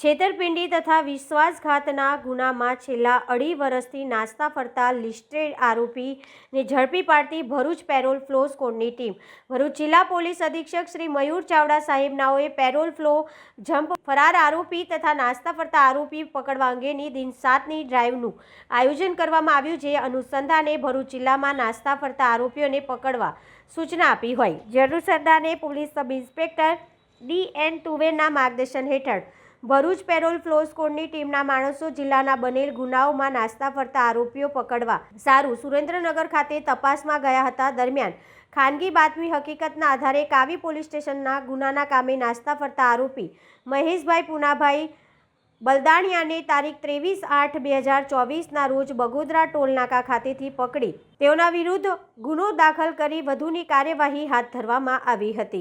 છેતરપિંડી તથા વિશ્વાસઘાતના ગુનામાં છેલ્લા અઢી વર્ષથી નાસ્તા ફરતા લિસ્ટેડ આરોપીને ઝડપી પાડતી ભરૂચ પેરોલ ફ્લો સ્કોડની ટીમ. ભરૂચ જિલ્લા પોલીસ અધિક્ષક શ્રી મયુર ચાવડા સાહેબનાઓએ પેરોલ ફ્લો જમ્પ ફરાર આરોપી તથા નાસ્તા ફરતા આરોપી પકડવા અંગેની દિન સાતની ડ્રાઈવનું આયોજન કરવામાં આવ્યું જે અનુસંધાને ભરૂચ જિલ્લામાં નાસ્તા ફરતા આરોપીઓને પકડવા સૂચના આપી હોય. જે અનુસંધાને police sub inspector D N તુવેરના માર્ગદર્શન હેઠળ ભરૂચ પેરોલ ફ્લો કોડની ટીમના માણસો જિલ્લાના બનેલ ગુનાઓમાં નાસ્તા ફરતા આરોપીઓ પકડવા. સારું, સુરેન્દ્રનગર ખાતે તપાસમાં ગયા હતા દરમિયાન ખાનગી બાતમી હકીકતના આધારે કાવી પોલીસ સ્ટેશનના ગુનાના કામે નાસ્તા ફરતા આરોપી મહેશભાઈ પુનાભાઈ બલદાણિયાને તારીખ ત્રેવીસ આઠ બે હજાર ચોવીસના રોજ બગોદરા ટોલનાકા ખાતેથી પકડી. તેઓના વિરુદ્ધ ગુનો દાખલ કરી વધુની કાર્યવાહી હાથ ધરવામાં આવી હતી.